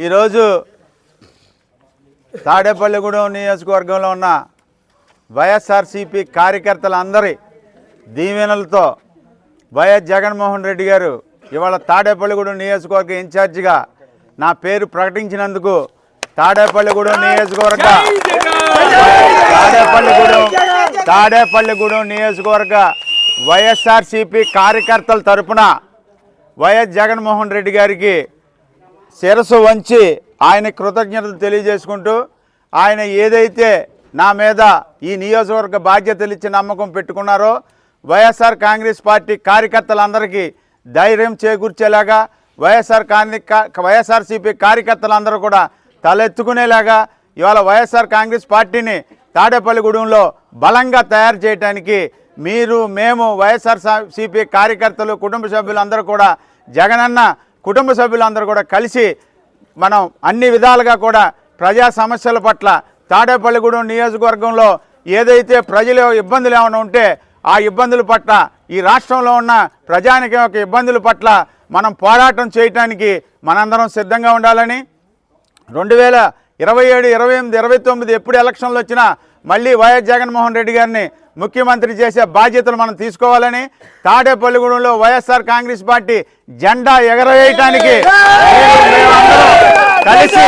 ఈరోజు తాడేపల్లిగూడెం నియోజకవర్గంలో ఉన్న వైఎస్ఆర్సీపీ కార్యకర్తలందరి దీవెనలతో వైఎస్ జగన్మోహన్ రెడ్డి గారు ఇవాళ తాడేపల్లిగూడెం నియోజకవర్గ ఇన్ఛార్జిగా నా పేరు ప్రకటించినందుకు తాడేపల్లిగూడెం నియోజకవర్గ తాడేపల్లిగూడెం తాడేపల్లిగూడెం నియోజకవర్గ వైఎస్ఆర్సీపీ కార్యకర్తల తరపున వైఎస్ జగన్మోహన్ రెడ్డి గారికి శిరసు వంచి ఆయన కృతజ్ఞతలు తెలియజేసుకుంటూ ఆయన ఏదైతే నా మీద ఈ నియోజకవర్గ బాధ్యతలు ఇచ్చి నమ్మకం పెట్టుకున్నారో వైఎస్ఆర్ కాంగ్రెస్ పార్టీ కార్యకర్తలందరికీ ధైర్యం చేకూర్చేలాగా వైఎస్ఆర్ కాంగ్రెస్ వైఎస్ఆర్సీపీ కార్యకర్తలందరూ కూడా తలెత్తుకునేలాగా ఇవాళ వైఎస్ఆర్ కాంగ్రెస్ పార్టీని తాడేపల్లిగూడెంలో బలంగా తయారు చేయడానికి మీరు మేము వైఎస్ఆర్ సిపి కార్యకర్తలు కుటుంబ సభ్యులందరూ కూడా జగనన్న కుటుంబ సభ్యులందరూ కూడా కలిసి మనం అన్ని విధాలుగా కూడా ప్రజా సమస్యల పట్ల తాడేపల్లిగూడెం నియోజకవర్గంలో ఏదైతే ప్రజలు ఇబ్బందులు ఏమైనా ఉంటే ఆ ఇబ్బందుల పట్ల ఈ రాష్ట్రంలో ఉన్న ప్రజానికి యొక్క ఇబ్బందుల పట్ల మనం పోరాటం చేయటానికి మనందరం సిద్ధంగా ఉండాలని. రెండు వేల ఇరవై ఏడు ఇరవై ఎనిమిది ఇరవై తొమ్మిది ఎప్పుడు ఎలక్షన్లు వచ్చినా మళ్ళీ వైఎస్ జగన్మోహన్ రెడ్డి గారిని ముఖ్యమంత్రి చేసే బాధ్యతలు మనం తీసుకోవాలని తాడేపల్లిగూడెంలో వైఎస్ఆర్ కాంగ్రెస్ పార్టీ జెండా ఎగరవేయటానికి కలిసి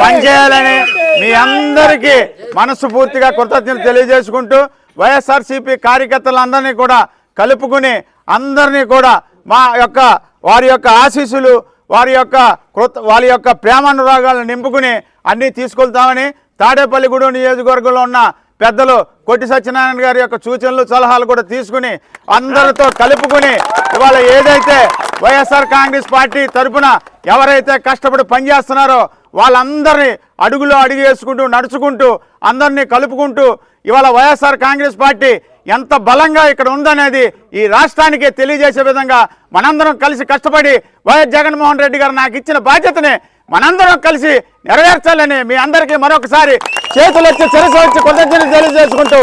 పనిచేయాలని మీ అందరికీ మనస్ఫూర్తిగా కృతజ్ఞతలు తెలియజేసుకుంటూ వైఎస్ఆర్సీపీ కార్యకర్తలందరినీ కూడా కలుపుకుని అందరినీ కూడా మా యొక్క వారి యొక్క ఆశీస్సులు వారి యొక్క కృత వారి యొక్క ప్రేమానురాగాలను నింపుకుని అన్నీ తీసుకెళ్తామని తాడేపల్లిగూడెం నియోజకవర్గంలో ఉన్న పెద్దలు కొట్టి సత్యనారాయణ గారి యొక్క సూచనలు సలహాలు కూడా తీసుకుని అందరితో కలుపుకుని ఇవాళ ఏదైతే వైఎస్ఆర్ కాంగ్రెస్ పార్టీ తరపున ఎవరైతే కష్టపడి పనిచేస్తున్నారో వాళ్ళందరినీ అడుగులో అడుగు వేసుకుంటూ నడుచుకుంటూ అందరినీ కలుపుకుంటూ ఇవాళ వైఎస్ఆర్ కాంగ్రెస్ పార్టీ ఎంత బలంగా ఇక్కడ ఉందనేది ఈ రాష్ట్రానికి తెలియజేసే విధంగా మనందరం కలిసి కష్టపడి వైఎస్ జగన్మోహన్ రెడ్డి గారు నాకు ఇచ్చిన బాధ్యతనే మనందరం కలిసి నెరవేర్చాలని మీ అందరికీ మరొకసారి చేతులు వచ్చి చెరసు వచ్చి కృతజ్ఞతలు తెలియజేసుకుంటూ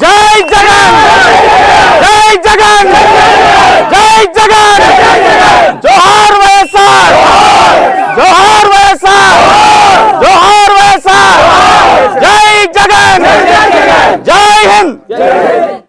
జై జగన్!